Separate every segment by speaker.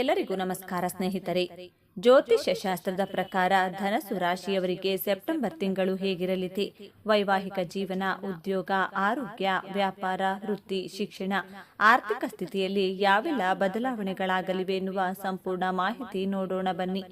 Speaker 1: ಎಲ್ಲರಿಗೂ ನಮಸ್ಕಾರ ಸ್ನೇಹಿತರೆ. ಜ್ಯೋತಿಷ್ಯ ಶಾಸ್ತ್ರದ ಪ್ರಕಾರ ಧನಸು ರಾಶಿಯವರಿಗೆ ಸೆಪ್ಟೆಂಬರ್ ತಿಂಗಳು ಹೇಗಿರಲಿದೆ? ವೈವಾಹಿಕ ಜೀವನ, ಉದ್ಯೋಗ, ಆರೋಗ್ಯ, ವ್ಯಾಪಾರ, ವೃತ್ತಿ, ಶಿಕ್ಷಣ, ಆರ್ಥಿಕ ಸ್ಥಿತಿಯಲ್ಲಿ ಯಾವೆಲ್ಲ ಬದಲಾವಣೆಗಳಾಗಲಿವೆ ಎನ್ನುವ ಸಂಪೂರ್ಣ ಮಾಹಿತಿ ನೋಡೋಣ ಬನ್ನಿ.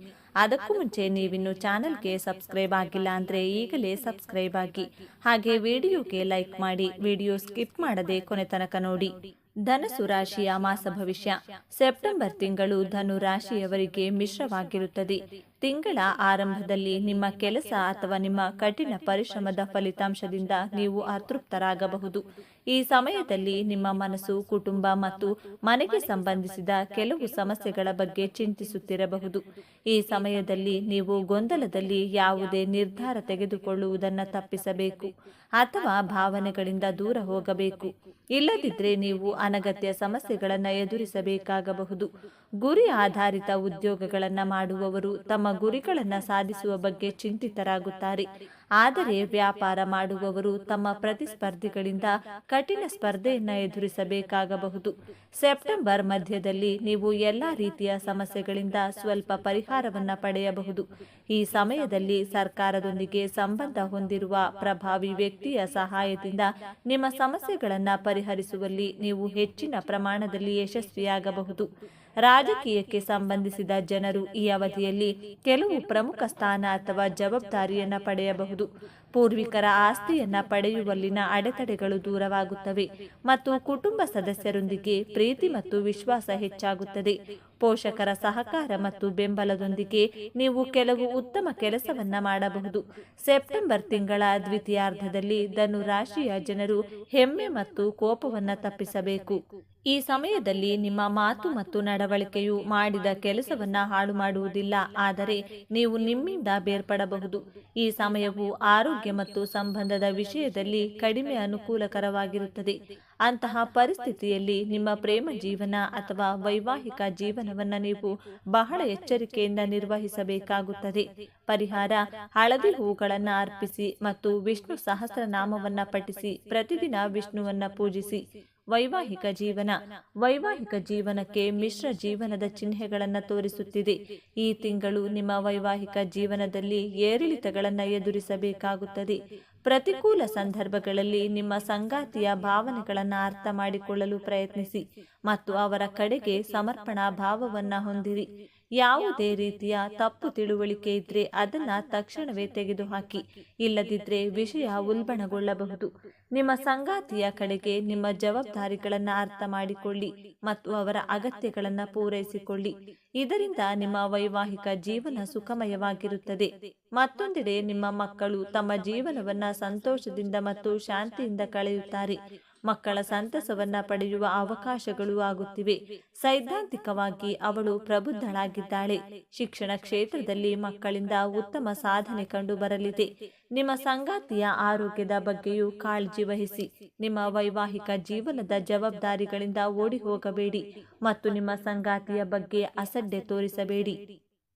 Speaker 1: ಅದಕ್ಕೂ ಮುಂಚೆ ನೀವಿನ್ನು ಚಾನೆಲ್ಗೆ ಸಬ್ಸ್ಕ್ರೈಬ್ ಆಗಿಲ್ಲ ಅಂದ್ರೆ ಈಗಲೇ ಸಬ್ಸ್ಕ್ರೈಬ್ ಆಗಿ. ಹಾಗೆ ವಿಡಿಯೋಗೆ ಲೈಕ್ ಮಾಡಿ, ವಿಡಿಯೋ ಸ್ಕಿಪ್ ಮಾಡದೆ ಕೊನೆ ತನಕ ನೋಡಿ. ಧನಸು ರಾಶಿಯ ಮಾಸ ಭವಿಷ್ಯ. ಸೆಪ್ಟೆಂಬರ್ ತಿಂಗಳು ಧನು ರಾಶಿಯವರಿಗೆ ಮಿಶ್ರವಾಗಿರುತ್ತದೆ. ತಿಂಗಳ ಆರಂಭದಲ್ಲಿ ನಿಮ್ಮ ಕೆಲಸ ಅಥವಾ ನಿಮ್ಮ ಕಠಿಣ ಪರಿಶ್ರಮದ ಫಲಿತಾಂಶದಿಂದ ನೀವು ಅತೃಪ್ತರಾಗಬಹುದು. ಈ ಸಮಯದಲ್ಲಿ ನಿಮ್ಮ ಮನಸ್ಸು, ಕುಟುಂಬ ಮತ್ತು ಮನೆಗೆ ಸಂಬಂಧಿಸಿದ ಕೆಲವು ಸಮಸ್ಯೆಗಳ ಬಗ್ಗೆ ಚಿಂತಿಸುತ್ತಿರಬಹುದು. ಈ ಸಮಯದಲ್ಲಿ ನೀವು ಗೊಂದಲದಲ್ಲಿ ಯಾವುದೇ ನಿರ್ಧಾರ ತೆಗೆದುಕೊಳ್ಳುವುದನ್ನು ತಪ್ಪಿಸಬೇಕು ಅಥವಾ ಭಾವನೆಗಳಿಂದ ದೂರ ಹೋಗಬೇಕು. ಇಲ್ಲದಿದ್ದರೆ ನೀವು ಅನಗತ್ಯ ಸಮಸ್ಯೆಗಳನ್ನು ಎದುರಿಸಬೇಕಾಗಬಹುದು. ಗುರಿ ಆಧಾರಿತ ಉದ್ಯೋಗಗಳನ್ನು ಮಾಡುವವರು ತಮ್ಮ ಗುರಿಗಳನ್ನು ಸಾಧಿಸುವ ಬಗ್ಗೆ ಚಿಂತಿತರಾಗುತ್ತಾರೆ. ಆದರೆ ವ್ಯಾಪಾರ ಮಾಡುವವರು ತಮ್ಮ ಪ್ರತಿಸ್ಪರ್ಧಿಗಳಿಂದ ಕಠಿಣ ಸ್ಪರ್ಧೆಯನ್ನು ಎದುರಿಸಬೇಕಾಗಬಹುದು. ಸೆಪ್ಟೆಂಬರ್ ಮಧ್ಯದಲ್ಲಿ ನೀವು ಎಲ್ಲ ರೀತಿಯ ಸಮಸ್ಯೆಗಳಿಂದ ಸ್ವಲ್ಪ ಪರಿಹಾರವನ್ನು ಪಡೆಯಬಹುದು. ಈ ಸಮಯದಲ್ಲಿ ಸರ್ಕಾರದೊಂದಿಗೆ ಸಂಬಂಧ ಹೊಂದಿರುವ ಪ್ರಭಾವಿ ವ್ಯಕ್ತಿಯ ಸಹಾಯದಿಂದ ನಿಮ್ಮ ಸಮಸ್ಯೆಗಳನ್ನು ಪರಿಹರಿಸುವಲ್ಲಿ ನೀವು ಹೆಚ್ಚಿನ ಪ್ರಮಾಣದಲ್ಲಿ ಯಶಸ್ವಿಯಾಗಬಹುದು. ರಾಜಕೀಯಕ್ಕೆ ಸಂಬಂಧಿಸಿದ ಜನರು ಈ ಅವಧಿಯಲ್ಲಿ ಕೆಲವು ಪ್ರಮುಖ ಸ್ಥಾನ ಅಥವಾ ಜವಾಬ್ದಾರಿಯನ್ನು ಪಡೆಯಬಹುದು. ಪೂರ್ವಿಕರ ಆಸ್ತಿಯನ್ನ ಪಡೆಯುವಲ್ಲಿನ ಅಡೆತಡೆಗಳು ದೂರವಾಗುತ್ತವೆ ಮತ್ತು ಕುಟುಂಬ ಸದಸ್ಯರೊಂದಿಗೆ ಪ್ರೀತಿ ಮತ್ತು ವಿಶ್ವಾಸ ಹೆಚ್ಚಾಗುತ್ತದೆ. ಪೋಷಕರ ಸಹಕಾರ ಮತ್ತು ಬೆಂಬಲದೊಂದಿಗೆ ನೀವು ಕೆಲವು ಉತ್ತಮ ಕೆಲಸವನ್ನ ಮಾಡಬಹುದು. ಸೆಪ್ಟೆಂಬರ್ ತಿಂಗಳ ದ್ವಿತೀಯಾರ್ಧದಲ್ಲಿ ಧನು ರಾಶಿಯ ಜನರು ಹೆಮ್ಮೆ ಮತ್ತು ಕೋಪವನ್ನ ತಪ್ಪಿಸಬೇಕು. ಈ ಸಮಯದಲ್ಲಿ ನಿಮ್ಮ ಮಾತು ಮತ್ತು ನಡವಳಿಕೆಯು ಮಾಡಿದ ಕೆಲಸವನ್ನ ಹಾಳು ಮಾಡುವುದಿಲ್ಲ, ಆದರೆ ನೀವು ನಿಮ್ಮಿಂದ ಬೇರ್ಪಡಬಹುದು. ಈ ಸಮಯವು ಆರೋಗ್ಯ ಮತ್ತು ಸಂಬಂಧದ ವಿಷಯದಲ್ಲಿ ಕಡಿಮೆ ಅನುಕೂಲಕರವಾಗಿರುತ್ತದೆ. ಅಂತಹ ಪರಿಸ್ಥಿತಿಯಲ್ಲಿ ನಿಮ್ಮ ಪ್ರೇಮ ಜೀವನ ಅಥವಾ ವೈವಾಹಿಕ ಜೀವನವನ್ನು ನೀವು ಬಹಳ ಎಚ್ಚರಿಕೆಯಿಂದ ನಿರ್ವಹಿಸಬೇಕಾಗುತ್ತದೆ. ಪರಿಹಾರ, ಹಳದಿ ಹೂಗಳನ್ನು ಅರ್ಪಿಸಿ ಮತ್ತು ವಿಷ್ಣು ಸಹಸ್ರನಾಮವನ್ನು ಪಠಿಸಿ, ಪ್ರತಿದಿನ ವಿಷ್ಣುವನ್ನ ಪೂಜಿಸಿ. ವೈವಾಹಿಕ ಜೀವನ, ವೈವಾಹಿಕ ಜೀವನಕ್ಕೆ ಮಿಶ್ರ ಜೀವನದ ಚಿಹ್ನೆಗಳನ್ನು ತೋರಿಸುತ್ತಿದೆ. ಈ ತಿಂಗಳು ನಿಮ್ಮ ವೈವಾಹಿಕ ಜೀವನದಲ್ಲಿ ಏರಿಳಿತಗಳನ್ನು ಎದುರಿಸಬೇಕಾಗುತ್ತದೆ. ಪ್ರತಿಕೂಲ ಸಂದರ್ಭಗಳಲ್ಲಿ ನಿಮ್ಮ ಸಂಗಾತಿಯ ಭಾವನೆಗಳನ್ನು ಅರ್ಥ ಮಾಡಿಕೊಳ್ಳಲು ಪ್ರಯತ್ನಿಸಿ ಮತ್ತು ಅವರ ಕಡೆಗೆ ಸಮರ್ಪಣಾ ಭಾವವನ್ನು ಹೊಂದಿರಿ. ಯಾವುದೇ ರೀತಿಯ ತಪ್ಪು ತಿಳುವಳಿಕೆ ಇದ್ರೆ ಅದನ್ನ ತಕ್ಷಣವೇ ತೆಗೆದುಹಾಕಿ, ಇಲ್ಲದಿದ್ರೆ ವಿಷಯ ಉಲ್ಬಣಗೊಳ್ಳಬಹುದು. ನಿಮ್ಮ ಸಂಗಾತಿಯ ಕಡೆಗೆ ನಿಮ್ಮ ಜವಾಬ್ದಾರಿಗಳನ್ನು ಅರ್ಥ ಮಾಡಿಕೊಳ್ಳಿ ಮತ್ತು ಅವರ ಅಗತ್ಯಗಳನ್ನು ಪೂರೈಸಿಕೊಳ್ಳಿ. ಇದರಿಂದ ನಿಮ್ಮ ವೈವಾಹಿಕ ಜೀವನ ಸುಖಮಯವಾಗಿರುತ್ತದೆ. ಮತ್ತೊಂದೆಡೆ ನಿಮ್ಮ ಮಕ್ಕಳು ತಮ್ಮ ಜೀವನವನ್ನ ಸಂತೋಷದಿಂದ ಮತ್ತು ಶಾಂತಿಯಿಂದ ಕಳೆಯುತ್ತಾರೆ. ಮಕ್ಕಳ ಸಂತಸವನ್ನ ಪಡೆಯುವ ಅವಕಾಶಗಳು ಆಗುತ್ತಿವೆ. ಸೈದ್ಧಾಂತಿಕವಾಗಿ ಅವಳು ಪ್ರಬುದ್ಧಳಾಗಿದ್ದಾಳೆ. ಶಿಕ್ಷಣ ಕ್ಷೇತ್ರದಲ್ಲಿ ಮಕ್ಕಳಿಂದ ಉತ್ತಮ ಸಾಧನೆ ಕಂಡು ಬರಲಿದೆ. ನಿಮ್ಮ ಸಂಗಾತಿಯ ಆರೋಗ್ಯದ ಬಗ್ಗೆಯೂ ಕಾಳಜಿ ವಹಿಸಿ. ನಿಮ್ಮ ವೈವಾಹಿಕ ಜೀವನದ ಜವಾಬ್ದಾರಿಗಳಿಂದ ಓಡಿ ಹೋಗಬೇಡಿ ಮತ್ತು ನಿಮ್ಮ ಸಂಗಾತಿಯ ಬಗ್ಗೆ ಅಸಡ್ಡೆ ತೋರಿಸಬೇಡಿ.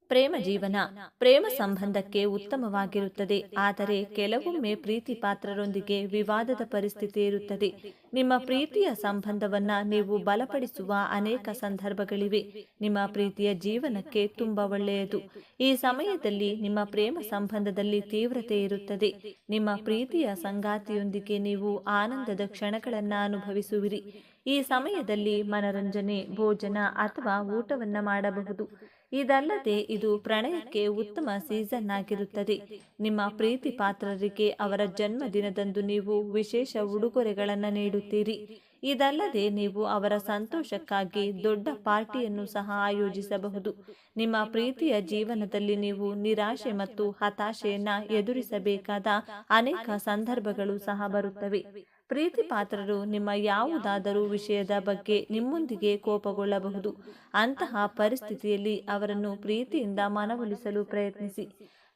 Speaker 1: ಪ್ರೇಮ ಜೀವನ ಪ್ರೇಮ ಸಂಬಂಧಕ್ಕೆ ಉತ್ತಮವಾಗಿರುತ್ತದೆ. ಆದರೆ ಕೆಲವೊಮ್ಮೆ ಪ್ರೀತಿ ಪಾತ್ರರೊಂದಿಗೆ ವಿವಾದದ ಪರಿಸ್ಥಿತಿ ಇರುತ್ತದೆ. ನಿಮ್ಮ ಪ್ರೀತಿಯ ಸಂಬಂಧವನ್ನ ನೀವು ಬಲಪಡಿಸುವ ಅನೇಕ ಸಂದರ್ಭಗಳಿವೆ. ನಿಮ್ಮ ಪ್ರೀತಿಯ ಜೀವನಕ್ಕೆ ತುಂಬಾ ಒಳ್ಳೆಯದು. ಈ ಸಮಯದಲ್ಲಿ ನಿಮ್ಮ ಪ್ರೇಮ ಸಂಬಂಧದಲ್ಲಿ ತೀವ್ರತೆ ಇರುತ್ತದೆ. ನಿಮ್ಮ ಪ್ರೀತಿಯ ಸಂಗಾತಿಯೊಂದಿಗೆ ನೀವು ಆನಂದದ ಕ್ಷಣಗಳನ್ನ ಅನುಭವಿಸುವಿರಿ. ಈ ಸಮಯದಲ್ಲಿ ಮನರಂಜನೆ, ಭೋಜನ ಅಥವಾ ಊಟವನ್ನು ಮಾಡಬಹುದು. ಇದಲ್ಲದೆ ಇದು ಪ್ರಣಯಕ್ಕೆ ಉತ್ತಮ ಸೀಸನ್ ಆಗಿರುತ್ತದೆ. ನಿಮ್ಮ ಪ್ರೀತಿ ಪಾತ್ರರಿಗೆ ಅವರ ಜನ್ಮದಿನದಂದು ನೀವು ವಿಶೇಷ ಉಡುಗೊರೆಗಳನ್ನು ನೀಡುತ್ತೀರಿ. ಇದಲ್ಲದೆ ನೀವು ಅವರ ಸಂತೋಷಕ್ಕಾಗಿ ದೊಡ್ಡ ಪಾರ್ಟಿಯನ್ನು ಸಹ ಆಯೋಜಿಸಬಹುದು. ನಿಮ್ಮ ಪ್ರೀತಿಯ ಜೀವನದಲ್ಲಿ ನೀವು ನಿರಾಶೆ ಮತ್ತು ಹತಾಶೆಯನ್ನ ಎದುರಿಸಬೇಕಾದ ಅನೇಕ ಸಂದರ್ಭಗಳು ಸಹ ಬರುತ್ತವೆ. ಪ್ರೀತಿ ಪಾತ್ರರು ನಿಮ್ಮ ಯಾವುದಾದರೂ ವಿಷಯದ ಬಗ್ಗೆ ನಿಮ್ಮೊಂದಿಗೆ ಕೋಪಗೊಳ್ಳಬಹುದು. ಅಂತಹ ಪರಿಸ್ಥಿತಿಯಲ್ಲಿ ಅವರನ್ನು ಪ್ರೀತಿಯಿಂದ ಮನವೊಲಿಸಲು ಪ್ರಯತ್ನಿಸಿ.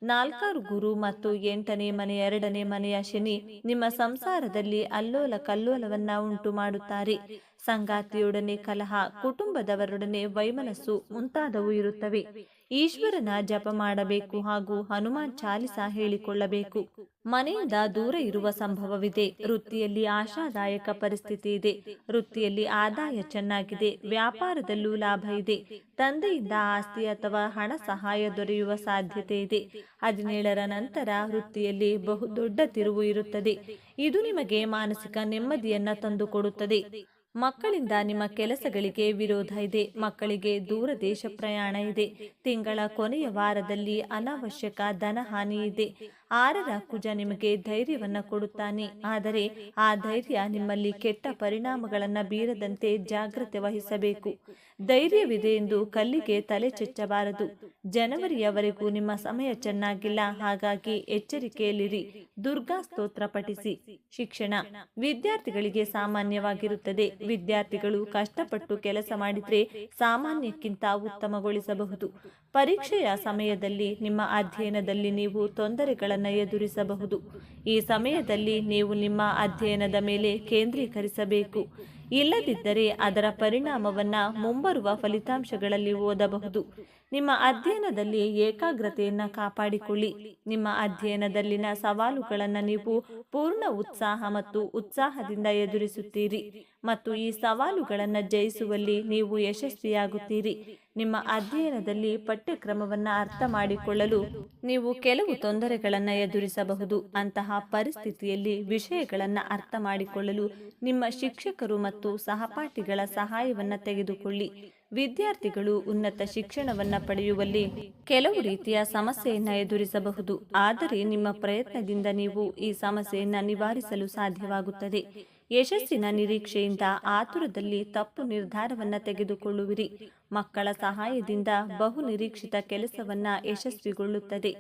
Speaker 1: ನಾಲ್ಕಾರು ಗುರು ಮತ್ತು ಎಂಟನೇ ಮನೆ, ಎರಡನೇ ಮನೆಯ ಶನಿ ನಿಮ್ಮ ಸಂಸಾರದಲ್ಲಿ ಅಲ್ಲೋಲ ಕಲ್ಲೋಲವನ್ನ ಉಂಟು ಮಾಡುತ್ತಾರೆ ಸಂಗಾತಿಯೊಡನೆ ಕಲಹ, ಕುಟುಂಬದವರೊಡನೆ ವೈಮನಸ್ಸು ಮುಂತಾದವು ಇರುತ್ತವೆ. ಈಶ್ವರನ ಜಪ ಮಾಡಬೇಕು ಹಾಗೂ ಹನುಮಾನ್ ಚಾಲಿಸ ಹೇಳಿಕೊಳ್ಳಬೇಕು. ಮನೆಯಿಂದ ದೂರ ಇರುವ ಸಂಭವವಿದೆ. ವೃತ್ತಿಯಲ್ಲಿ ಆಶಾದಾಯಕ ಪರಿಸ್ಥಿತಿ ಇದೆ. ವೃತ್ತಿಯಲ್ಲಿ ಆದಾಯ ಚೆನ್ನಾಗಿದೆ. ವ್ಯಾಪಾರದಲ್ಲೂ ಲಾಭ ಇದೆ. ತಂದೆಯಿಂದ ಆಸ್ತಿ ಅಥವಾ ಹಣ ಸಹಾಯ ದೊರೆಯುವ ಸಾಧ್ಯತೆ ಇದೆ. ಹದಿನೇಳರ ನಂತರ ವೃತ್ತಿಯಲ್ಲಿ ಬಹುದೊಡ್ಡ ತಿರುವು ಇರುತ್ತದೆ. ಇದು ನಿಮಗೆ ಮಾನಸಿಕ ನೆಮ್ಮದಿಯನ್ನ ತಂದುಕೊಡುತ್ತದೆ. ಮಕ್ಕಳಿಂದ ನಿಮ್ಮ ಕೆಲಸಗಳಿಗೆ ವಿರೋಧ ಇದೆ. ಮಕ್ಕಳಿಗೆ ದೂರ ದೇಶ ಪ್ರಯಾಣ ಇದೆ. ತಿಂಗಳ ಕೊನೆಯ ವಾರದಲ್ಲಿ ಅನಾವಶ್ಯಕ ಧನಹಾನಿ ಇದೆ. ಆರರ ಕುಜ ನಿಮಗೆ ಧೈರ್ಯವನ್ನ ಕೊಡುತ್ತಾನೆ. ಆದರೆ ಆ ಧೈರ್ಯ ನಿಮ್ಮಲ್ಲಿ ಕೆಟ್ಟ ಪರಿಣಾಮಗಳನ್ನ ಬೀರದಂತೆ ಜಾಗ್ರತೆ ವಹಿಸಬೇಕು. ಧೈರ್ಯವಿದೆ ಎಂದು ಕಲ್ಲಿಗೆ ತಲೆ ಚೆಚ್ಚಬಾರದು. ಜನವರಿಯವರೆಗೂ ನಿಮ್ಮ ಸಮಯ ಚೆನ್ನಾಗಿಲ್ಲ. ಹಾಗಾಗಿ ಎಚ್ಚರಿಕೆಯಲ್ಲಿರಿ. ದುರ್ಗಾ ಸ್ತೋತ್ರ ಪಠಿಸಿ. ಶಿಕ್ಷಣ. ವಿದ್ಯಾರ್ಥಿಗಳಿಗೆ ಸಾಮಾನ್ಯವಾಗಿರುತ್ತದೆ. ವಿದ್ಯಾರ್ಥಿಗಳು ಕಷ್ಟಪಟ್ಟು ಕೆಲಸ ಮಾಡಿದ್ರೆ ಸಾಮಾನ್ಯಕ್ಕಿಂತ ಉತ್ತಮಗೊಳಿಸಬಹುದು. ಪರೀಕ್ಷೆಯ ಸಮಯದಲ್ಲಿ ನಿಮ್ಮ ಅಧ್ಯಯನದಲ್ಲಿ ನೀವು ತೊಂದರೆಗಳನ್ನು ಎದುರಿಸಬಹುದು. ಈ ಸಮಯದಲ್ಲಿ ನೀವು ನಿಮ್ಮ ಅಧ್ಯಯನದ ಮೇಲೆ ಕೇಂದ್ರೀಕರಿಸಬೇಕು. ಇಲ್ಲದಿದ್ದರೆ ಅದರ ಪರಿಣಾಮವನ್ನು ಮುಂಬರುವ ಫಲಿತಾಂಶಗಳಲ್ಲಿ ಓದಬಹುದು. ನಿಮ್ಮ ಅಧ್ಯಯನದಲ್ಲಿ ಏಕಾಗ್ರತೆಯನ್ನು ಕಾಪಾಡಿಕೊಳ್ಳಿ. ನಿಮ್ಮ ಅಧ್ಯಯನದಲ್ಲಿನ ಸವಾಲುಗಳನ್ನು ನೀವು ಪೂರ್ಣ ಉತ್ಸಾಹ ಮತ್ತು ಉತ್ಸಾಹದಿಂದ ಎದುರಿಸುತ್ತೀರಿ ಮತ್ತು ಈ ಸವಾಲುಗಳನ್ನು ಜಯಿಸುವಲ್ಲಿ ನೀವು ಯಶಸ್ವಿಯಾಗುತ್ತೀರಿ. ನಿಮ್ಮ ಅಧ್ಯಯನದಲ್ಲಿ ಪಠ್ಯಕ್ರಮವನ್ನು ಅರ್ಥ ಮಾಡಿಕೊಳ್ಳಲು ನೀವು ಕೆಲವು ತೊಂದರೆಗಳನ್ನು ಎದುರಿಸಬಹುದು. ಅಂತಹ ಪರಿಸ್ಥಿತಿಯಲ್ಲಿ ವಿಷಯಗಳನ್ನು ಅರ್ಥ ಮಾಡಿಕೊಳ್ಳಲು ನಿಮ್ಮ ಶಿಕ್ಷಕರು ಮತ್ತು ಸಹಪಾಠಿಗಳ ಸಹಾಯವನ್ನು ತೆಗೆದುಕೊಳ್ಳಿ. ವಿದ್ಯಾರ್ಥಿಗಳು ಉನ್ನತ ಶಿಕ್ಷಣವನ್ನು ಪಡೆಯುವಲ್ಲಿ ಕೆಲವು ರೀತಿಯ ಸಮಸ್ಯೆಯನ್ನು ಎದುರಿಸಬಹುದು. ಆದರೆ ನಿಮ್ಮ ಪ್ರಯತ್ನದಿಂದ ನೀವು ಈ ಸಮಸ್ಯೆಯನ್ನು ನಿವಾರಿಸಲು ಸಾಧ್ಯವಾಗುತ್ತದೆ. ಯಶಸ್ಸಿನ ನಿರೀಕ್ಷೆಯಿಂದ ಆತುರದಲ್ಲಿ ತಪ್ಪು ನಿರ್ಧಾರವನ್ನು ತೆಗೆದುಕೊಳ್ಳುವಿರಿ. ಮಕ್ಕಳ ಸಹಾಯದಿಂದ ಬಹು ನಿರೀಕ್ಷಿತ ಕೆಲಸವನ್ನ ಯಶಸ್ವಿಗೊಳ್ಳುತ್ತದೆ.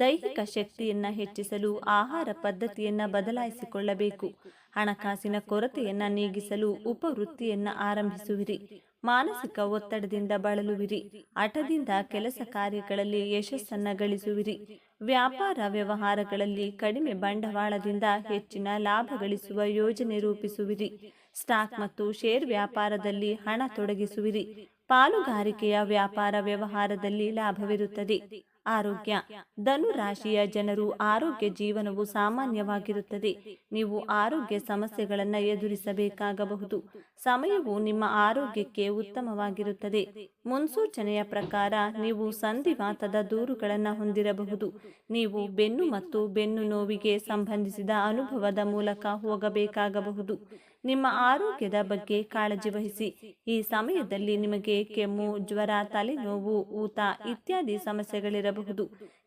Speaker 1: ದೈಹಿಕ ಶಕ್ತಿಯನ್ನ ಹೆಚ್ಚಿಸಲು, ಆಹಾರ ಪದ್ಧತಿಯನ್ನ ಬದಲಾಯಿಸಿಕೊಳ್ಳಬೇಕು. ಹಣಕಾಸಿನ ಕೊರತೆಯನ್ನ ನೀಗಿಸಲು ಉಪವೃತ್ತಿಯನ್ನು ಆರಂಭಿಸುವಿರಿ. ಮಾನಸಿಕ ಒತ್ತಡದಿಂದ ಬಳಲುವಿರಿ. ಹಠದಿಂದ ಕೆಲಸ ಕಾರ್ಯಗಳಲ್ಲಿ ಯಶಸ್ಸನ್ನ ಗಳಿಸುವಿರಿ. ವ್ಯಾಪಾರ ವ್ಯವಹಾರಗಳಲ್ಲಿ ಕಡಿಮೆ ಬಂಡವಾಳದಿಂದ ಹೆಚ್ಚಿನ ಲಾಭ ಗಳಿಸುವ ಯೋಜನೆ ರೂಪಿಸುವಿರಿ. ಸ್ಟಾಕ್ ಮತ್ತು ಶೇರ್ ವ್ಯಾಪಾರದಲ್ಲಿ ಹಣ ತೊಡಗಿಸುವಿರಿ. ಪಾಲುಗಾರಿಕೆಯ ವ್ಯಾಪಾರ ವ್ಯವಹಾರದಲ್ಲಿ ಲಾಭವಿರುತ್ತದೆ. ಆರೋಗ್ಯ. ಧನು ರಾಶಿಯ ಜನರು ಆರೋಗ್ಯ ಜೀವನವು ಸಾಮಾನ್ಯವಾಗಿರುತ್ತದೆ. ನೀವು ಆರೋಗ್ಯ ಸಮಸ್ಯೆಗಳನ್ನು ಎದುರಿಸಬೇಕಾಗಬಹುದು. ಸಮಯವು ನಿಮ್ಮ ಆರೋಗ್ಯಕ್ಕೆ ಉತ್ತಮವಾಗಿರುತ್ತದೆ. ಮುನ್ಸೂಚನೆಯ ಪ್ರಕಾರ ನೀವು ಸಂಧಿವಾತದ ದೂರುಗಳನ್ನು ಹೊಂದಿರಬಹುದು. ನೀವು ಬೆನ್ನು ಮತ್ತು ಬೆನ್ನು ನೋವಿಗೆ ಸಂಬಂಧಿಸಿದ ಅನುಭವದ ಮೂಲಕ ಹೋಗಬೇಕಾಗಬಹುದು. ನಿಮ್ಮ ಆರೋಗ್ಯದ ಬಗ್ಗೆ ಕಾಳಜಿ ವಹಿಸಿ. ಈ ಸಮಯದಲ್ಲಿ ನಿಮಗೆ ಕೆಮ್ಮು ಜ್ವರ ತಲೆನೋವು ಊತ ಇತ್ಯಾದಿ ಸಮಸ್ಯೆಗಳಿರಬಹುದು.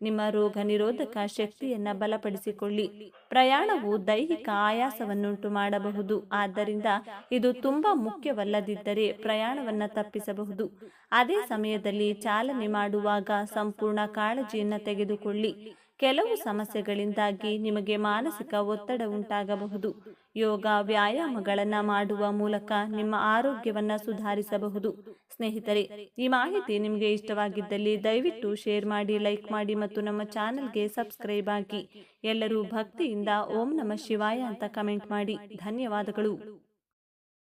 Speaker 1: ನಿಮ್ಮ ರೋಗ ನಿರೋಧಕ ಶಕ್ತಿಯನ್ನು ಬಲಪಡಿಸಿಕೊಳ್ಳಿ. ಪ್ರಯಾಣವು ದೈಹಿಕ ಆಯಾಸವನ್ನುಂಟು ಮಾಡಬಹುದು. ಆದ್ದರಿಂದ ಇದು ತುಂಬಾ ಮುಖ್ಯವಲ್ಲದಿದ್ದರೆ ಪ್ರಯಾಣವನ್ನು ತಪ್ಪಿಸಬಹುದು. ಅದೇ ಸಮಯದಲ್ಲಿ ಚಾಲನೆ ಮಾಡುವಾಗ ಸಂಪೂರ್ಣ ಕಾಳಜಿಯನ್ನು ತೆಗೆದುಕೊಳ್ಳಿ. ಕೆಲವು ಸಮಸ್ಯೆಗಳಿಂದಾಗಿ ನಿಮಗೆ ಮಾನಸಿಕ ಒತ್ತಡ ಉಂಟಾಗಬಹುದು. ಯೋಗ ವ್ಯಾಯಾಮಗಳನ್ನು ಮಾಡುವ ಮೂಲಕ ನಿಮ್ಮ ಆರೋಗ್ಯವನ್ನು ಸುಧಾರಿಸಬಹುದು. ಸ್ನೇಹಿತರೆ ಈ ಮಾಹಿತಿ ನಿಮಗೆ ಇಷ್ಟವಾಗಿದ್ದಲ್ಲಿ ದಯವಿಟ್ಟು ಶೇರ್ ಮಾಡಿ ಲೈಕ್ ಮಾಡಿ ಮತ್ತು ನಮ್ಮ ಚಾನೆಲ್ಗೆ ಸಬ್ಸ್ಕ್ರೈಬ್ ಆಗಿ ಎಲ್ಲರೂ ಭಕ್ತಿಯಿಂದ ಓಂ ನಮ ಶಿವಾಯ ಅಂತ ಕಮೆಂಟ್ ಮಾಡಿ. ಧನ್ಯವಾದಗಳು.